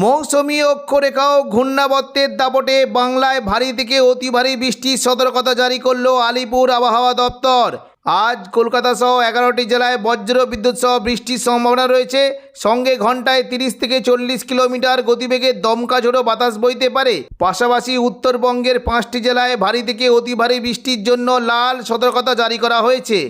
মৌসুমী অক্ষরেখা ও ঘূর্ণাবর্তের দাপটে বাংলায় ভারী থেকে অতি ভারী বৃষ্টির সতর্কতা জারি করল আলিপুর আবহাওয়া দপ্তর। আজ কলকাতা সহ এগারোটি জেলায় বজ্র বিদ্যুৎ সহ বৃষ্টির সম্ভাবনা রয়েছে। সঙ্গে ঘন্টায় তিরিশ থেকে চল্লিশ কিলোমিটার গতিবেগে দমকা ঝোড়ো বাতাস বইতে পারে। পাশাপাশি উত্তরবঙ্গের পাঁচটি জেলায় ভারী থেকে অতি ভারী বৃষ্টির জন্য লাল সতর্কতা জারি করা হয়েছে।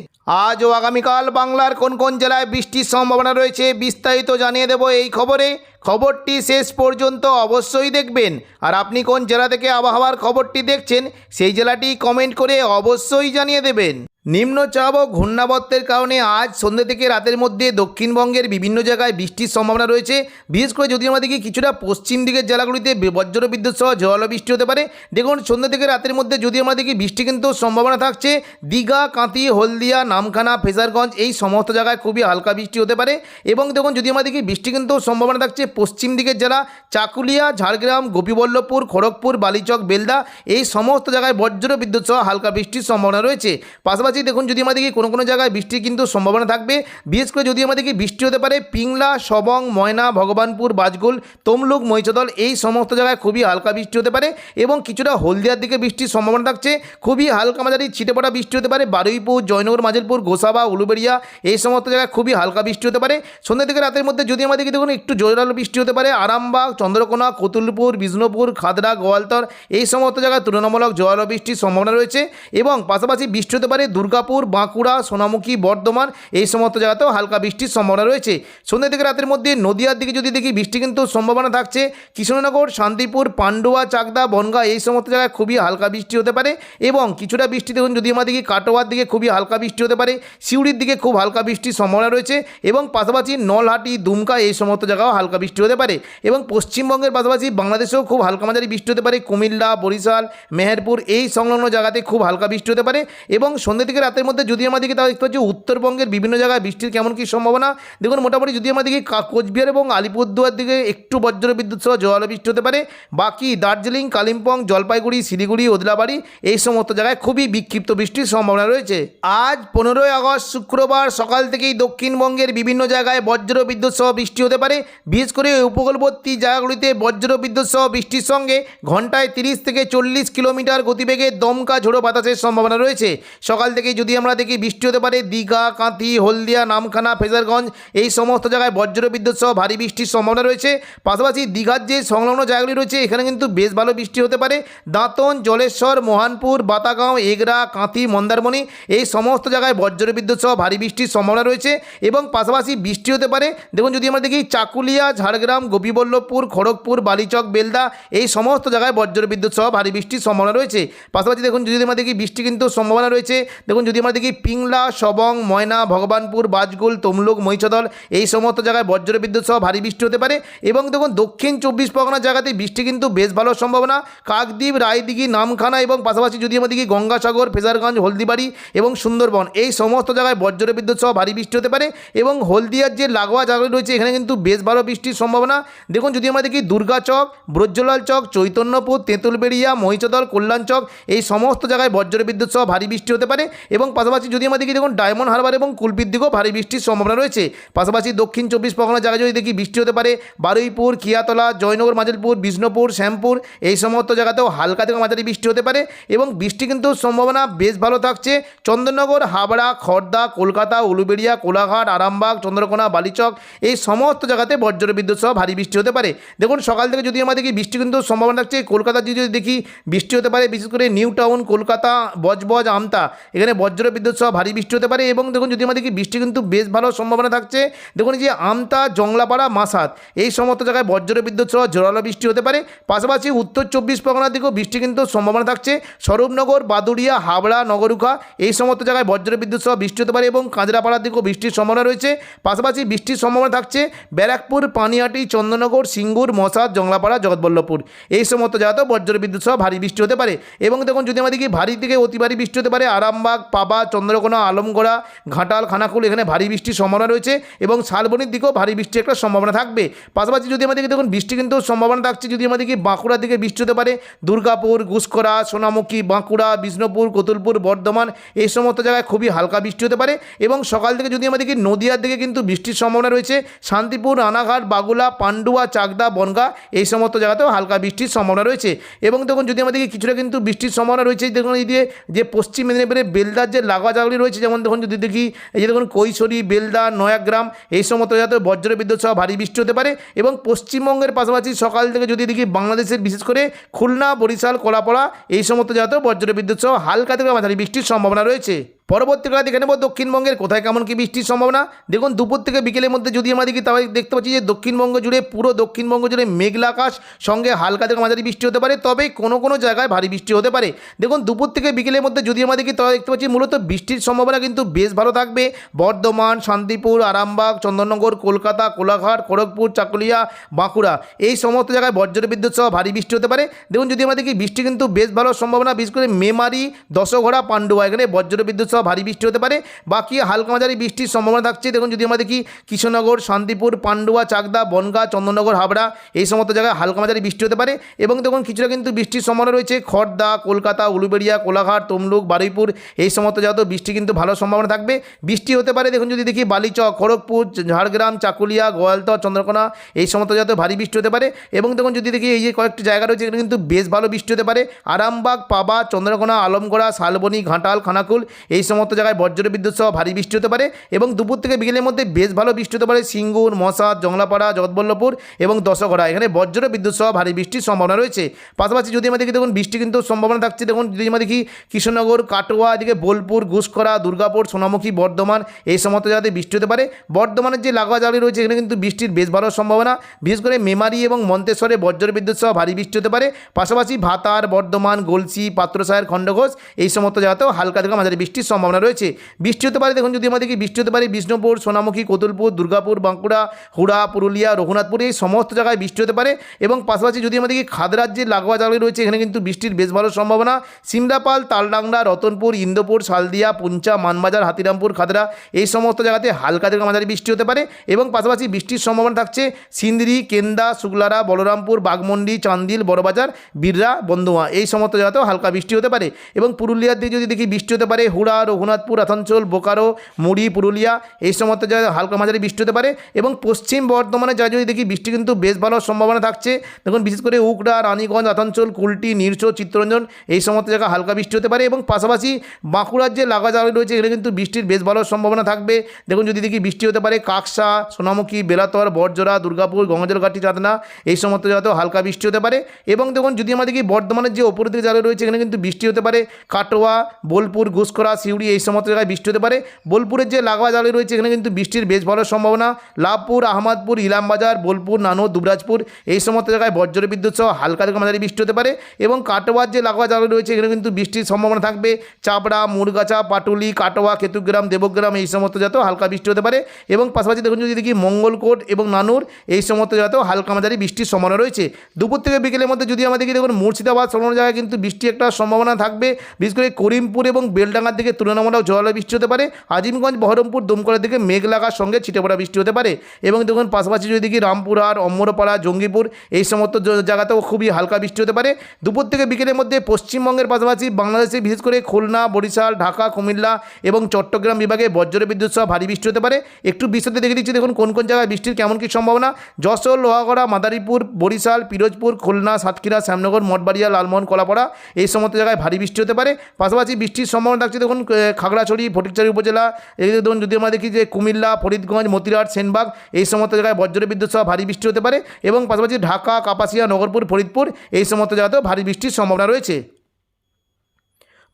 আজ ও আগামীকাল বাংলার কোন কোন জেলায় বৃষ্টির সম্ভাবনা রয়েছে বিস্তারিত জানিয়ে দেব এই খবরে। খবরটি শেষ পর্যন্ত অবশ্যই দেখবেন। আর আপনি কোন জেলা থেকে আবহাওয়ার খবরটি দেখছেন, সেই জেলাটি কমেন্ট করে অবশ্যই জানিয়ে দেবেন। নিম্নচাপ ও ঘূর্ণাবর্তের কারণে আজ সন্ধ্যে থেকে রাতের মধ্যে দক্ষিণবঙ্গের বিভিন্ন জায়গায় বৃষ্টির সম্ভাবনা রয়েছে। বিশেষ করে যদি আমাদেরকে কিছুটা পশ্চিম দিকের জেলাগুলিতে বজ্র বিদ্যুৎ সহ বৃষ্টি হতে পারে, দেখুন সন্ধ্যে থেকে রাতের মধ্যে যদি আমাদেরকে বৃষ্টি কিন্তু সম্ভাবনা থাকছে, দীঘা কাঁতি হলদিয়া, নামখানা, ফেজারগঞ্জ, এই সমস্ত জায়গায় খুবই হালকা বৃষ্টি হতে পারে। এবং দেখুন যদি আমাদেরকে বৃষ্টি কিন্তু সম্ভাবনা থাকছে পশ্চিম দিকের জেলা চাকুলিয়া, ঝাড়গ্রাম, গোপীবল্লভপুর, খড়গপুর, বালিচক, বেলদা, এই সমস্ত জায়গায় বজ্র বিদ্যুৎ সহ হালকা বৃষ্টির সম্ভাবনা রয়েছে। পাশাপাশি দেখুন, যদি আমাদেরকে কোনো কোনো জায়গায় বৃষ্টির কিন্তু সম্ভাবনা থাকবে, বিশেষ করে যদি আমাদেরকে বৃষ্টি হতে পারে, পিংলা, সবং, ময়না, ভগবানপুর, বাজগুল, তমলুক মৈচদল এই সমস্ত জায়গায় খুবই হালকা বৃষ্টি হতে পারে এবং কিছুটা হলদিয়ার দিকে বৃষ্টির সম্ভাবনা থাকছে। খুবই হালকা মাঝারি ছিটে পড়া বৃষ্টি হতে পারে, বারুইপুর, জয়নগর, মাঝেরপুর, গোসাবা, উলুবেড়িয়া, এই সমস্ত জায়গায় খুবই হালকা বৃষ্টি হতে পারে। সন্ধ্যা থেকে রাতের মধ্যে যদি আমাদেরকে দেখুন, একটু জোরালো বৃষ্টি হতে পারে। আরামবাগ, চন্দ্রকোনা, কতুলপুর, বিষ্ণুপুর খাদড়া গোয়ালতর এই সমস্ত জায়গায় তুলনামূলক জোরালো বৃষ্টির সম্ভাবনা রয়েছে এবং পাশাপাশি বৃষ্টি হতে পারে দুর্গাপুর, বাঁকুড়া, সোনামুখী, বর্ধমান এই সমস্ত জায়গাতেও হালকা বৃষ্টির সম্ভাবনা রয়েছে। সন্ধ্যা থেকে রাতের মধ্যে নদিয়ার দিকে যদি দেখি বৃষ্টি কিন্তু সম্ভাবনা থাকছে। কৃষ্ণনগর শান্তিপুর, পান্ডুয়া, চাকদা, বনগা এই সমস্ত জায়গায় খুবই হালকা বৃষ্টি হতে পারে এবং কিছুটা বৃষ্টি দেখুন যদি আমাদের দিকে কাটোয়ার দিকে খুবই হালকা বৃষ্টি হতে পারে, সিউড়ির দিকে খুব হালকা বৃষ্টির সম্ভাবনা রয়েছে এবং পাশাপাশি নলহাটি, দুমকা এই সমস্ত জায়গাও হালকা বৃষ্টি হতে পারে এবং পশ্চিমবঙ্গের পাশাপাশি বাংলাদেশেও খুব হালকা মাঝারি বৃষ্টি হতে পারে, কুমিল্লা, বরিশাল, মেহেরপুর এই সংলগ্ন জায়গাতে খুব হালকা বৃষ্টি হতে পারে এবং সন্ধ্যে থেকে রাতের মধ্যে যদি আমাদেরকে তাও দেখতে পাচ্ছি উত্তরবঙ্গের বিভিন্ন জায়গায় বৃষ্টির কেমন কী সম্ভাবনা। দেখুন, মোটামুটি যদি আমাদেরকে কোচবিহার এবং আলিপুরদুয়ার দিকে একটু বজ্র বিদ্যুৎ সহ জল বৃষ্টি হতে পারে, বাকি দার্জিলিং, কালিম্পং, জলপাইগুড়ি, শিলিগুড়ি, ওদলাবাড়ি এই সমস্ত জায়গায় খুবই বিক্ষিপ্ত বৃষ্টির সম্ভাবনা রয়েছে। আজ পনেরোই আগস্ট শুক্রবার সকাল থেকেই দক্ষিণবঙ্গের বিভিন্ন জায়গায় বজ্র বিদ্যুৎ সহ বৃষ্টি হতে পারে, বিশেষ করে উপকূলবর্তী জায়গাগুলিতে বজ্র বিদ্যুৎ সহ বৃষ্টির সঙ্গে ঘন্টায় তিরিশ থেকে চল্লিশ কিলোমিটার গতিবেগে দমকা ঝোড়ো বাতাসের সম্ভাবনা রয়েছে। সকাল থেকে যদি আমরা দেখি বৃষ্টি হতে পারে, দীঘা, কাঁথি, হলদিয়া, নামখানা, ফেজারগঞ্জ, এই সমস্ত জায়গায় বজ্র বিদ্যুৎ সহ ভারী বৃষ্টির সম্ভাবনা রয়েছে। পাশাপাশি দীঘার যে সংলগ্ন জায়গাগুলি রয়েছে, এখানে কিন্তু বেশ ভালো বৃষ্টি হতে পারে। দাঁতন, জলেশ্বর, মোহানপুর, বাতাগাঁও, এগরা, কাঁথি, মন্দারমণি, এই সমস্ত জায়গায় বজ্র বিদ্যুৎ সহ ভারী বৃষ্টির সম্ভাবনা রয়েছে। এবং পাশাপাশি বৃষ্টি হতে পারে, দেখুন যদি আমরা দেখি চাকুলিয়া ঝাড়গ্রাম, গোপীবল্লভপুর, খড়গপুর, বালিচক, বেলদা এই সমস্ত জায়গায় বজ্র বিদ্যুৎ সহ ভারী বৃষ্টির সম্ভাবনা রয়েছে। পাশাপাশি দেখুন যদি আমরা দেখি বৃষ্টি কিন্তু সম্ভাবনা রয়েছে। দেখুন যদি আমরা দেখি পিংলা, সবং, ময়না, ভগবানপুর, বাজগুল, তমলুক, মহিষদল এই সমস্ত জায়গায় বজ্র বিদ্যুৎ সহ ভারী বৃষ্টি হতে পারে। এবং দেখুন দক্ষিণ চব্বিশ পরগনার জায়গাতে বৃষ্টি কিন্তু বেশ ভালো সম্ভাবনা। কাকদ্বীপ, রায়দিঘি, নামখানা এবং পাশাপাশি যদি আমরা দেখি গঙ্গাসাগর, ফেজারগঞ্জ, হলদিবাড়ি এবং সুন্দরবন এই সমস্ত জায়গায় বজ্র বিদ্যুৎ সহ ভারী বৃষ্টি হতে পারে। এবং হলদিয়ার যে লাগোয়া জায়গাগুলি রয়েছে, এখানে কিন্তু বেশ ভালো বৃষ্টির সম্ভাবনা। দেখুন, যদি আমরা দেখি দুর্গাচক ব্রজ্জলাল চক, চৈতন্যপুর, তেঁতুলবেড়িয়া, মহিষদল কল্যাণচক এই সমস্ত জায়গায় বজ্র বিদ্যুৎ সহ ভারী বৃষ্টি হতে পারে এবং পাশাপাশি যদি আমরা দেখি, দেখুন, ডায়মন্ড হারবার এবং কুলপির দিকেও ভারী বৃষ্টির সম্ভাবনা রয়েছে। পাশাপাশি দক্ষিণ চব্বিশ পরগনার জায়গায় যদি দেখি বৃষ্টি হতে পারে, বারুইপুর, কিয়াতলা, জয়নগর, মাজালপুর, বিষ্ণুপুর, শ্যামপুর, এই সমস্ত জায়গাতেও হালকা থেকে মাঝারি বৃষ্টি হতে পারে এবং বৃষ্টি কিন্তু সম্ভাবনা বেশ ভালো থাকছে। চন্দননগর, হাবড়া খড়দা কলকাতা, উলুবেড়িয়া, কোলাঘাট, আরামবাগ, চন্দ্রকোনা, বালিচক, এই সমস্ত জায়গাতে বজ্র বিদ্যুৎ সহ ভারী বৃষ্টি হতে পারে। দেখুন, সকাল থেকে যদি আমরা দেখি বৃষ্টি কিন্তু সম্ভাবনা থাকছে, কলকাতা যদি দেখি বৃষ্টি হতে পারে, বিশেষ করে নিউ টাউন, কলকাতা, বজবজ, আমতা, এখানে বজ্র বিদ্যুৎ সহ ভারী বৃষ্টি হতে পারে এবং দেখুন, যদি আমরা দেখি বৃষ্টি কিন্তু বেশ ভালো সম্ভাবনা থাকছে, দেখুন যে আমতা, জংলাপাড়া মাসাত এই সমস্ত জায়গায় বজ্র বিদ্যুৎ সহ জোরালো বৃষ্টি হতে পারে। পাশাপাশি উত্তর চব্বিশ পরগনার দিকেও বৃষ্টি কিন্তু সম্ভাবনা থাকছে। স্বরূপনগর, বাদুড়িয়া হাবড়া নগরুখা, এই সমস্ত জায়গায় বজ্র বিদ্যুৎ সহ বৃষ্টি হতে পারে এবং কাঁচরাপাড়ার দিকেও বৃষ্টির সম্ভাবনা রয়েছে। পাশাপাশি বৃষ্টির সম্ভাবনা থাকছে। ব্যারাকপুর পানিহাটি চন্দননগর, সিঙ্গুর, মশাদ, জংলাপাড়া, জগৎবল্লভপুর। এই সমস্ত জায়গাতেও বজ্র বিদ্যুৎ সহ ভারী বৃষ্টি হতে পারে। এবং দেখুন, যদি আমাদেরকে ভারী থেকে অতি ভারী বৃষ্টি হতে পারে, আরামবাগ, পাবা, চন্দ্রকোনা, আলমগোড়া, ঘাটাল, খানাকুল, এখানে ভারী বৃষ্টির সম্ভাবনা রয়েছে এবং শালবনির দিকেও ভারী বৃষ্টির একটা সম্ভাবনা থাকবে। পাশাপাশি যদি আমাদেরকে দেখুন, বৃষ্টি কিন্তু সম্ভাবনা থাকছে, যদি আমাদেরকে বাঁকুড়ার দিকে বৃষ্টি হতে পারে, দুর্গাপুর গুসকরা সোনামুখী, বাঁকুড়া, বিষ্ণুপুর, কতুলপুর, বর্ধমান, এই সমস্ত জায়গায় খুবই হালকা বৃষ্টি হতে পারে। এবং সকাল থেকে যদি আমাদেরকে নদিয়ার দিকে কিন্তু বৃষ্টির সম্ভাবনা রয়েছে, শান্তিপুর, রানাঘাট বাগুলা, পান্ডুয়া, চাকদা, বনগা এই সমস্ত জায়গাতেও হালকা বৃষ্টির সম্ভাবনা রয়েছে। এবং দেখুন, যদি আমাদেরকে কিছুটা কিন্তু বৃষ্টির সম্ভাবনা রয়েছে, দেখুন, এই দিয়ে যে পশ্চিম মেদিনীপুরের বেলদার যে লাগোয়া জায়গাগুলি রয়েছে, যেমন দেখুন, যদি দেখি, এই যে দেখুন, কৈশোরী, বেলদা, নয়াগ্রাম, এই সমস্ত জায়গাতে বজ্র বিদ্যুৎ সহ ভারী বৃষ্টি হতে পারে। এবং পশ্চিমবঙ্গের পাশাপাশি সকাল থেকে যদি দেখি, বাংলাদেশের বিশেষ করে খুলনা, বরিশাল, কলাপাড়া, এই সমস্ত জায়গাতেও বজ্র বিদ্যুৎ সহ হালকা থেকে মাঝারি বৃষ্টির সম্ভাবনা রয়েছে। পরবর্তীকালে দেখে নেব, দক্ষিণবঙ্গের কোথায় কেমন কি বৃষ্টির সম্ভাবনা? দেখুন, দুপুর থেকে বিকেলের মধ্যে যদি আমরা দেখি, তাহলে দেখতে পাচ্ছি যে দক্ষিণবঙ্গ জুড়ে, পুরো দক্ষিণবঙ্গ জুড়ে মেঘলা আকাশ, সঙ্গে হালকা থেকে মাঝারি বৃষ্টি হতে পারে, তবে কোনো কোনো জায়গায় ভারী বৃষ্টি হতে পারে। দেখুন, দুপুর থেকে বিকেলের মধ্যে যদি আমরা দেখি, তাহলে দেখতে পাচ্ছি মূলত বৃষ্টির সম্ভাবনা কিন্তু বেশ ভালো থাকবে। বর্ধমান, শান্তিপুর, আরামবাগ, চন্দননগর, কলকাতা, কোলাঘাট, খড়গপুর, চাকুলিয়া, বাঁকুড়া, এই সমস্ত জায়গায় বজ্র বিদ্যুৎ সহ ভারী বৃষ্টি হতে পারে। দেখুন, যদি আমরা দেখি, বৃষ্টি কিন্তু বেশ ভালো সম্ভাবনা, বিশেষ করে মেমারি, দশঘোড়া পাণ্ডুয়া এখানে বজ্র বিদ্যুৎ সহ ভারী বৃষ্টি হতে পারে। বাকি হালকা মাঝারি বৃষ্টির সম্ভাবনা থাকছে। দেখুন, যদি আমরা দেখি কৃষ্ণনগর, শান্তিপুর, পান্ডুয়া, চাকদা, বনগা, চন্দননগর, হাবড়া, এই সমস্ত জায়গায় হালকা মাঝারি বৃষ্টি হতে পারে। এবং দেখুন, কিছুটা কিন্তু বৃষ্টির সম্ভাবনা রয়েছে। খড়দা কলকাতা, উলুবেড়িয়া, কোলাঘাট, তমলুক, বারুইপুর, এই সমস্ত জায়গাতেও বৃষ্টি কিন্তু ভালো সম্ভাবনা থাকবে। বৃষ্টি হতে পারে, দেখুন, যদি দেখি বালিচক, খড়গপুর ঝাড়গ্রাম, চাকুলিয়া, গোয়ালতর, চন্দ্রকোনা, এই সমস্ত জায়গাতেও ভারী বৃষ্টি হতে পারে। এবং দেখুন, যদি দেখি এই যে কয়েকটি জায়গা রয়েছে, এখানে কিন্তু বেশ ভালো বৃষ্টি হতে পারে। আরামবাগ, পাবা, চন্দ্রকোনা, আলমগড়া, শালবনি, ঘাটাল, খানাকুল, এই সমস্ত জায়গায় বজ্র বিদ্যুৎ সহ ভারী বৃষ্টি হতে পারে এবং দুপুর থেকে বিকেলের মধ্যে বেশ ভালো বৃষ্টি হতে পারে। সিঙ্গুর, মশাদ, জংলাপাড়া, জগৎবল্লভপুর এবং দশগড়া এখানে বজ্র বিদ্যুৎ সহ ভারী বৃষ্টির সম্ভাবনা রয়েছে। পাশাপাশি যদি আমরা দেখি, দেখুন, বৃষ্টি কিন্তু সম্ভাবনা থাকছে। দেখুন, যদি আমরা দেখি, কৃষ্ণনগর, কাটোয়া, এদিকে বোলপুর ঘুষকরা দুর্গাপুর, সোনামুখী, বর্ধমান এই সমস্ত জায়গাতে বৃষ্টি হতে পারে। বর্ধমানের যে লাগোয়া জালি রয়েছে, এখানে কিন্তু বৃষ্টির বেশ ভালো সম্ভাবনা। বিশেষ করে মেমারি এবং মন্তেশ্বরে বজ্র বিদ্যুৎ সহ ভারী বৃষ্টি হতে পারে। পাশাপাশি ভাতার, বর্ধমান, গলসি পাত্রসায়ের খণ্ডঘোষ এই সমস্ত জায়গাতেও হালকা থেকে মাঝারি বৃষ্টির সম্ভাবনা রয়েছে। বৃষ্টি হতে পারে, দেখুন যদি আমাদের কি বৃষ্টি হতে পারে বিষ্ণুপুর, সোনামুখী, কতুলপুর, দুর্গাপুর, বাঁকুড়া, হুড়া, পুরুলিয়া, রঘুনাথপুর, এই সমস্ত জায়গায় বৃষ্টি হতে পারে এবং পাশাপাশি যদি আমাদের কি খাদরার যে লাগোয়া জায়গাগুলি রয়েছে, এখানে কিন্তু বৃষ্টির বেশ ভালো সম্ভাবনা। সিমলাপাল, তালডাংরা, রতনপুর, ইন্দোপুর, শালদিয়া, পুঞ্চা, মানবাজার, হাতিরামপুর, খাদরা, এই সমস্ত জায়গাতে হালকা থেকে মাঝারি বৃষ্টি হতে পারে এবং পাশাপাশি বৃষ্টির সম্ভাবনা থাকছে সিন্দ্রি, কেন্দা, শুক্লারা, বলরামপুর বাগমন্ডি চান্দিল, বড়বাজার, বিররা, বন্ধুয়া, এই সমস্ত জায়গাতেও হালকা বৃষ্টি হতে পারে এবং পুরুলিয়ার দিকে যদি দেখি বৃষ্টি হতে পারে, হুড়া রঘুনাথপুর আসানসোল বোকারো, মুড়ি, পুরুলিয়া এই সমস্ত জায়গায় হালকা মাঝারি বৃষ্টি হতে পারে এবং পশ্চিম বর্ধমানে যা যদি দেখি বৃষ্টি কিন্তু বেশ ভালো সম্ভাবনা থাকছে। দেখুন, বিশেষ করে উকড়া, রানীগঞ্জ আসানসোল কুলটি, নিরসো, চিত্তরঞ্জন এই সমস্ত জায়গায় হালকা বৃষ্টি হতে পারে এবং পাশাপাশি বাঁকুড়ার যে লাগা জায়গা রয়েছে এখানে কিন্তু বৃষ্টির বেশ ভালো সম্ভাবনা থাকবে। দেখুন, যদি দেখি বৃষ্টি হতে পারে কাকসা, সোনামুখী, বেলাতর বরজোড়া দুর্গাপুর, গঙ্গাজলঘাটি, চাঁদনা এই সমস্ত জায়গাতেও হালকা বৃষ্টি হতে পারে এবং দেখুন, যদি আমরা দেখি বর্ধমানের যে ওপরের দিকে জায়গা রয়েছে এখানে কিন্তু বৃষ্টি হতে পারে। কাটোয়া, বোলপুর, ঘুষখরা সিউড়ি এই সমস্ত জায়গায় বৃষ্টি হতে পারে। বোলপুরের যে লাগোয়া জায়গা রয়েছে, এখানে কিন্তু বৃষ্টির বেশ ভালো সম্ভাবনা। লাভপুর, আহমদপুর, ইলামবাজার, বোলপুর নানো দুবরাজপুর, এই সমস্ত জায়গায় বজ্র বিদ্যুৎ সহ হালকা থেকে মাঝারি বৃষ্টি হতে পারে এবং কাটোয়ার যে লাগোয়া জায়গা রয়েছে, এখানে কিন্তু বৃষ্টির সম্ভাবনা থাকবে। চাপড়া, মুরগাছা, পাটুলি, কাটোয়া, কেতুগ্রাম, দেবগ্রাম এই সমস্ত জায়গাতেও হালকা বৃষ্টি হতে পারে এবং পাশাপাশি দেখুন যদি দেখি মঙ্গলকোট এবং নানুর এই সমস্ত জায়গাতেও হালকা মাঝারি বৃষ্টির সম্ভাবনা রয়েছে। দুপুর থেকে বিকেলের মধ্যে যদি আমাদের দেখি, দেখুন মুর্শিদাবাদ সংলগ্ন জায়গায় কিন্তু বৃষ্টি একটা সম্ভাবনা থাকবে। বিশেষ করে করিমপুর এবং বেলডাঙ্গার দিকে তুলনামূলক জোরালো বৃষ্টি হতে পারে। আজিমগঞ্জ, বহরমপুর, দমকলের দিকে মেঘ লাগার সঙ্গে ছিটে পড়া বৃষ্টি হতে পারে এবং দেখুন পাশাপাশি যদি দেখি রামপুরহাট অম্বরপাড়া, জঙ্গিপুর এই সমস্ত জায়গাতেও খুবই হালকা বৃষ্টি হতে পারে। দুপুর থেকে বিকেলের মধ্যে পশ্চিমবঙ্গের পাশাপাশি বাংলাদেশে বিশেষ করে খুলনা, বরিশাল, ঢাকা, কুমিল্লা এবং চট্টগ্রাম বিভাগে বজ্র বিদ্যুৎ সহ ভারী বৃষ্টি হতে পারে। একটু বিশদে দেখে দিচ্ছি, দেখুন কোন কোন জায়গায় বৃষ্টির কেমন কী সম্ভাবনা। যশোর, লোহাগড়া, মাদারীপুর, বরিশাল, পিরোজপুর, খুলনা, সাতক্ষীরা, শ্যামনগর, মঠবাড়িয়া, লালমোহন, কলাপাড়া এই সমস্ত জায়গায় ভারী বৃষ্টি হতে পারে। পাশাপাশি বৃষ্টির সম্ভাবনা থাকছে, দেখুন খাগড়াছড়ি, ফটিকচারি উপজেলা, এদিকে ধরুন যদি আমরা দেখি যে কুমিল্লা, ফরিদগঞ্জ, মতিরাট, সেনবাগ, এই সমস্ত জায়গায় বজ্র বিদ্যুৎ সহ ভারী বৃষ্টি হতে পারে এবং পাশাপাশি ঢাকা, কাপাসিয়া, নগরপুর, ফরিদপুর, এই সমস্ত জায়গাতেও ভারী বৃষ্টির সম্ভাবনা রয়েছে।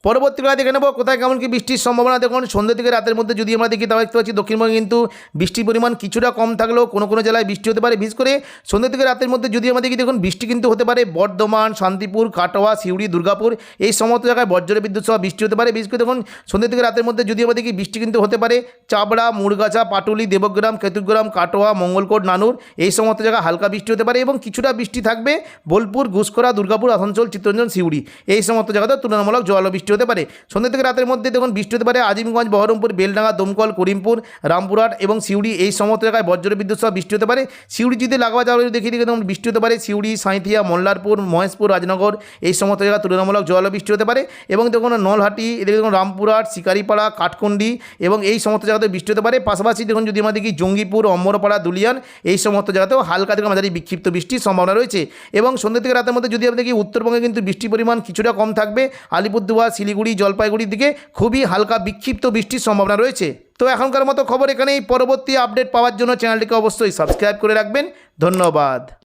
পরবর্তীকালে দেখে নেব, কোথায় কেমন কি বৃষ্টির সম্ভাবনা। দেখুন, সন্ধ্যে থেকে রাতের মধ্যে যদি আমরা দেখি, তাহলে দেখতে পাচ্ছি দক্ষিণবঙ্গে কিন্তু বৃষ্টির পরিমাণ কিছুটা কম থাকলেও কোনো কোনো জেলায় বৃষ্টি হতে পারে। বিশেষ করে সন্ধ্যে থেকে রাতের মধ্যে যদি আমরা দেখি, দেখুন, বৃষ্টি কিন্তু হতে পারে বর্ধমান, শান্তিপুর, কাটোয়া, সিউড়ি, দুর্গাপুর, এই সমস্ত জায়গায় বজ্র বিদ্যুৎ সহ বৃষ্টি হতে পারে। বিশেষ করে দেখুন, সন্ধ্যে থেকে রাতের মধ্যে যদি আমরা দেখি, বৃষ্টি কিন্তু হতে পারে চাবড়া মুরগাছা পাটুলি, দেবগ্রাম, কেতুগ্রাম, কাটোয়া, মঙ্গলকোট, নানুর, এই সমস্ত জায়গায় হালকা বৃষ্টি হতে পারে এবং কিছুটা বৃষ্টি থাকবে বোলপুর ঘুষকরা দুর্গাপুর, আসানসোল, চিত্তরঞ্জন, সিউড়ি, এই সমস্ত জায়গাতে তুলনামূলক জল বৃষ্টি বৃষ্টি হতে পারে। সন্ধ্যা থেকে রাতের মধ্যে দেখুন বৃষ্টি হতে পারে। আজিমগঞ্জ, বহরমপুর, বেলডাঙ্গা, দমকল, করিমপুর, রামপুরহাট এবং সিউড়ি এই সমস্ত জায়গায় বজ্র বিদ্যুৎ সহ বৃষ্টি হতে পারে। সিউড়ি যদি লাগোয়া যাওয়া দেখিয়ে দিকে দেখুন বৃষ্টি হতে পারে। সিউড়ি, সাঁইথিয়া, মল্লারপুর, মহেশপুর, রাজনগর এই সমস্ত জায়গায় তুলনামূলক বৃষ্টি হতে পারে এবং দেখুন নলহাটি, এদিকে দেখুন রামপুরহাট, শিকারিপাড়া, কাঠকুন্ডি এবং এই সমস্ত জায়গাতে বৃষ্টি হতে পারে। পাশাপাশি দেখুন যদি আমরা দেখি জঙ্গিপুর অম্বরপাড়া দুলিয়ান এই সমস্ত জায়গাতেও হালকা থেকে মাঝারি বিক্ষিপ্ত বৃষ্টির সম্ভাবনা রয়েছে এবং সন্ধ্যা থেকে রাতের মধ্যে যদি আমরা দেখি উত্তরবঙ্গে কিন্তু বৃষ্টির পরিমাণ কিছুটা কম থাকবে। আলিপুরদুয়ার শিলিগুড়ি, জলপাইগুড়ির দিকে খুবই হালকা বিক্ষিপ্ত বৃষ্টির সম্ভাবনা রয়েছে। তো এখনকার মতো খবর এখানেই। পরবর্তী আপডেট পাওয়ার জন্য চ্যানেলটিকে অবশ্যই সাবস্ক্রাইব করে রাখবেন। ধন্যবাদ।